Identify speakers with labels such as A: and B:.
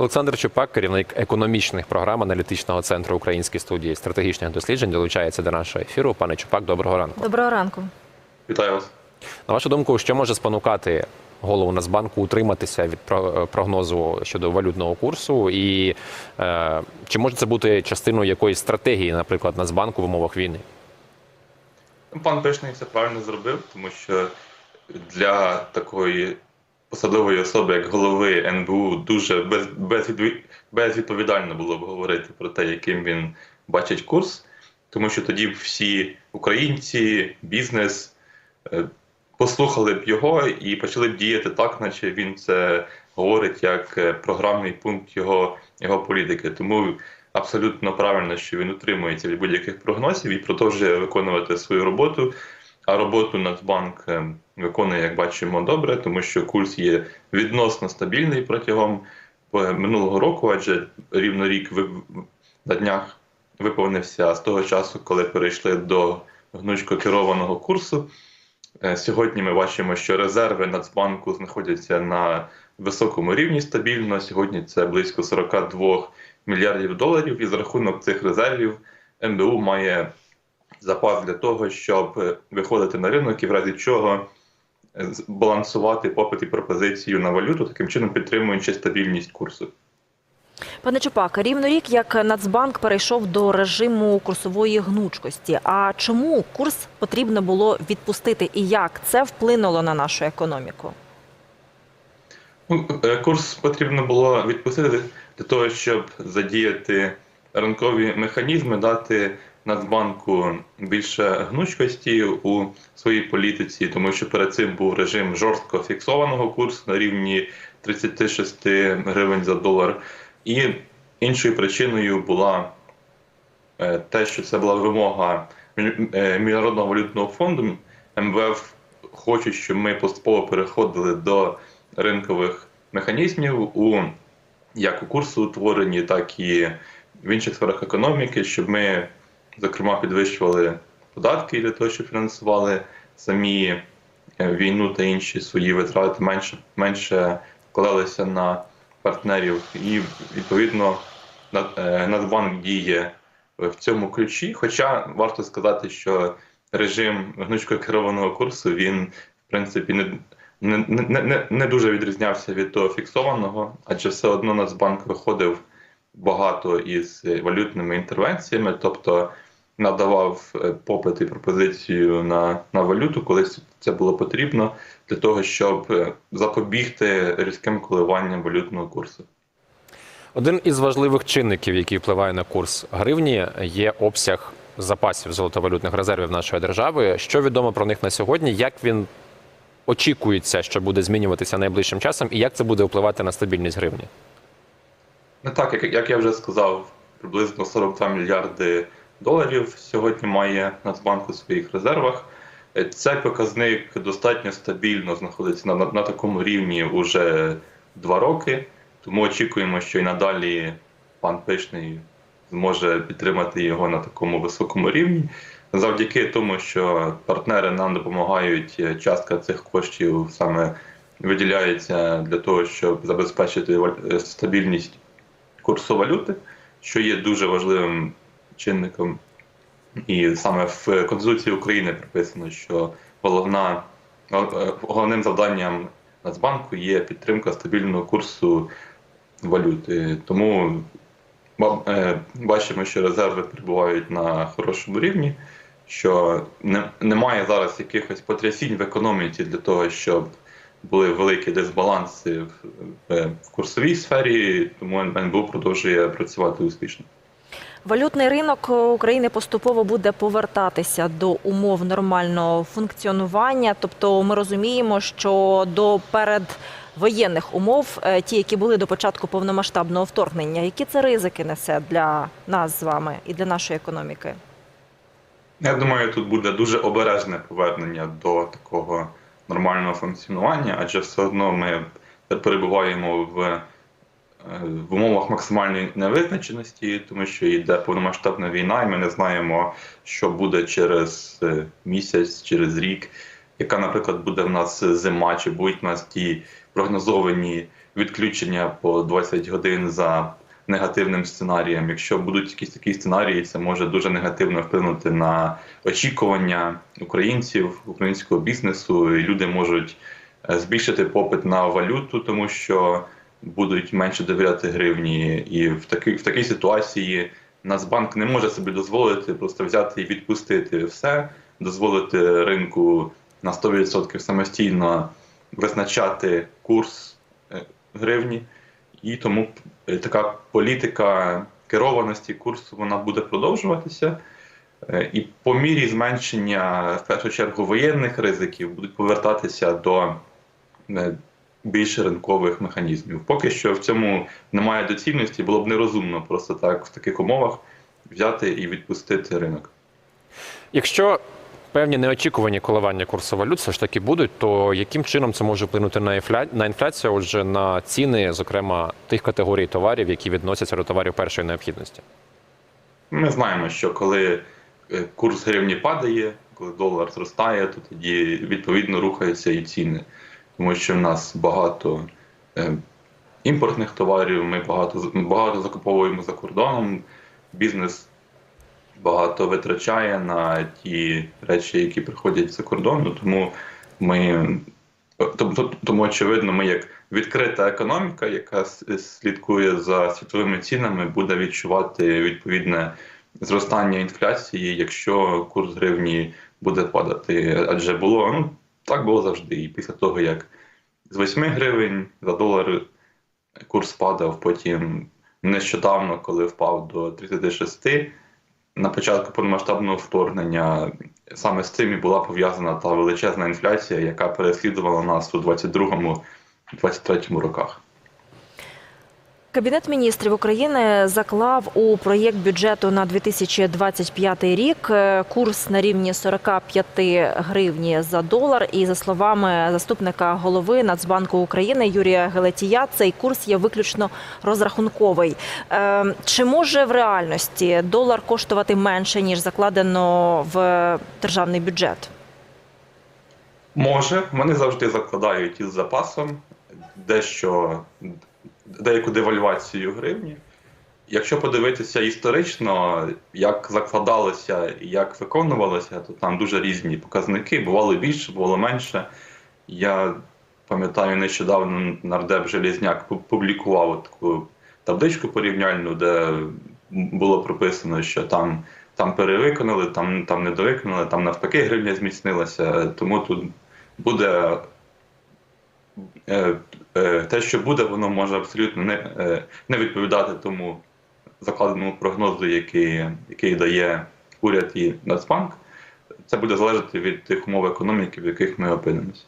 A: Олександр Чупак, керівник економічних програм аналітичного центру Української студії стратегічних досліджень, долучається до нашого ефіру. Пане Чупак, доброго ранку.
B: Доброго ранку.
C: Вітаю вас.
A: На вашу думку, що може спонукати голову Нацбанку утриматися від прогнозу щодо валютного курсу, і е, чи може це бути частиною якоїсь стратегії, наприклад, Нацбанку в умовах війни?
C: Пан Пишний все правильно зробив, тому що для такої посадової особи, як голови НБУ, дуже без, безвідповідально було б говорити про те, яким він бачить курс, тому що тоді всі українці, бізнес е, послухали б його і почали б діяти так, наче він це говорить як е, програмний пункт його, його політики. Тому абсолютно правильно, що він утримується від будь-яких прогнозів і продовжує виконувати свою роботу. А роботу Нацбанк е, виконує, як бачимо, добре, тому що курс є відносно стабільний протягом е, минулого року, адже рівно рік на днях виповнився з того часу, коли перейшли до гнучко керованого курсу. Е, Сьогодні ми бачимо, що резерви Нацбанку знаходяться на високому рівні стабільно. Сьогодні це близько 42 мільярдів доларів, і за рахунок цих резервів МБУ має запас для того, щоб е, виходити на ринок і в разі чого е, з- балансувати попит і пропозицію на валюту, таким чином підтримуючи стабільність курсу.
B: Пане Чупак, рівно рік як Нацбанк перейшов до режиму курсової гнучкості. А чому курс потрібно було відпустити і як це вплинуло на нашу економіку?
C: Ну, е, Курс потрібно було відпустити для того, щоб задіяти ранкові механізми, дати Нацбанку більше гнучкості у своїй політиці, тому що перед цим був режим жорстко фіксованого курсу на рівні 36 гривень за долар. І іншою причиною була е, те, що це була вимога е, Міжнародного валютного фонду. МВФ хочуть, щоб ми поступово переходили до ринкових механізмів у як у курсоутворенні, так і в інших сферах економіки, щоб ми, зокрема, підвищували податки для того, щоб фінансували самі е, війну та інші свої витрати, менше, менше вкладалися на партнерів. І відповідно е, Нацбанк діє в цьому ключі. Хоча варто сказати, що режим гнучко керованого курсу він в принципі не, не, не, не, дуже відрізнявся від того фіксованого, адже все одно Нацбанк виходив багато із валютними інтервенціями, тобто надавав е, попит і пропозицію на, на валюту, коли це було потрібно, для того, щоб е, запобігти різким коливанням валютного курсу.
A: Один із важливих чинників, який впливає на курс гривні, є обсяг запасів золотовалютних резервів нашої держави. Що відомо про них на сьогодні? Як він очікується, що буде змінюватися найближчим часом, і як це буде впливати на стабільність гривні?
C: Ну так, як, як я вже сказав, приблизно 42 мільярди доларів сьогодні має Нацбанк у своїх резервах. Е, Цей показник достатньо стабільно знаходиться на, на, на такому рівні уже два роки. Тому очікуємо, що і надалі пан Пишний зможе підтримати його на такому високому рівні. Завдяки тому, що партнери нам допомагають, е, частка цих коштів саме виділяється для того, щоб забезпечити е, стабільність курсу валюти, що є дуже важливим чинником. І саме в Конституції України прописано, що головна, е, головним завданням Нацбанку є підтримка стабільного курсу валюти. Тому е, бачимо, що резерви перебувають на хорошому рівні, що не, немає зараз якихось потрясінь в економіці для того, щоб були великі дисбаланси в курсовій сфері, тому НБУ продовжує працювати успішно.
B: Валютний ринок України поступово буде повертатися до умов нормального функціонування. Тобто, ми розуміємо, що до передвоєнних умов, е, ті, які були до початку повномасштабного вторгнення, які це ризики несе для нас з вами і для нашої економіки?
C: Я думаю, тут буде дуже обережне повернення до такого нормального функціонування, адже все одно ми перебуваємо в, в умовах максимальної невизначеності, тому що йде повномасштабна війна, і ми не знаємо, що буде через е, місяць, через рік. яка, наприклад, буде в нас зима, чи будуть в нас ті прогнозовані відключення по 20 годин за негативним сценарієм. Якщо будуть якісь такі сценарії, це може дуже негативно вплинути на очікування українців, українського бізнесу. І люди можуть е, збільшити попит на валюту, тому що будуть менше довіряти гривні, і в такій в такій ситуації Нацбанк не може собі дозволити просто взяти і відпустити все, дозволити ринку на 100% самостійно визначати курс е, гривні, і тому е, така політика керованості курсу вона буде продовжуватися. Е, І по мірі зменшення в першу чергу воєнних ризиків будуть повертатися до е, більш ринкових механізмів. Поки що в цьому немає доцільності, було б нерозумно просто так в таких умовах взяти і відпустити ринок.
A: Якщо певні неочікувані коливання курсу валют все ж таки будуть, то яким чином це може вплинути на інфля... на інфляцію, отже, на ціни, зокрема тих категорій товарів, які відносяться до товарів першої необхідності?
C: Ми знаємо, що коли е, курс гривні падає, коли долар зростає, то тоді відповідно рухаються і ціни. Тому що в нас багато е, імпортних товарів, ми багато, багато закуповуємо за кордоном, бізнес багато витрачає на ті речі, які приходять за кордону, тому ми. Тобто, тому, очевидно, ми як відкрита економіка, яка слідкує за світовими цінами, буде відчувати відповідне зростання інфляції, якщо курс гривні буде падати. Адже було ну так було завжди. І після того, як з 8 гривень за долар курс падав, потім нещодавно, коли впав до 36, на початку повномасштабного вторгнення саме з цим і була пов'язана та величезна інфляція, яка переслідувала нас у 22-23 роках.
B: Кабінет міністрів України заклав у проєкт бюджету на 2025 рік е, курс на рівні 45 гривні за долар. І за словами заступника голови Нацбанку України Юрія Гелетія, цей курс є виключно розрахунковий. Е, Чи може в реальності долар коштувати менше ніж закладено в державний бюджет?
C: Може, вони завжди закладають із запасом дещо деяку девальвацію гривні. Якщо подивитися історично, як закладалося і як виконувалося, то там дуже різні показники. Бувало більше, бувало менше. Я пам'ятаю, нещодавно нардеп Железняк пу- публікував таку табличку порівняльну, де було прописано, що там, там перевиконали, там, там недовиконали, там навпаки гривня зміцнилася. Тому тут буде те, що буде, воно може абсолютно не, е, не відповідати тому закладеному прогнозу, який, який дає уряд і Нацбанк. Це буде залежати від тих умов економіки, в яких ми опинимося.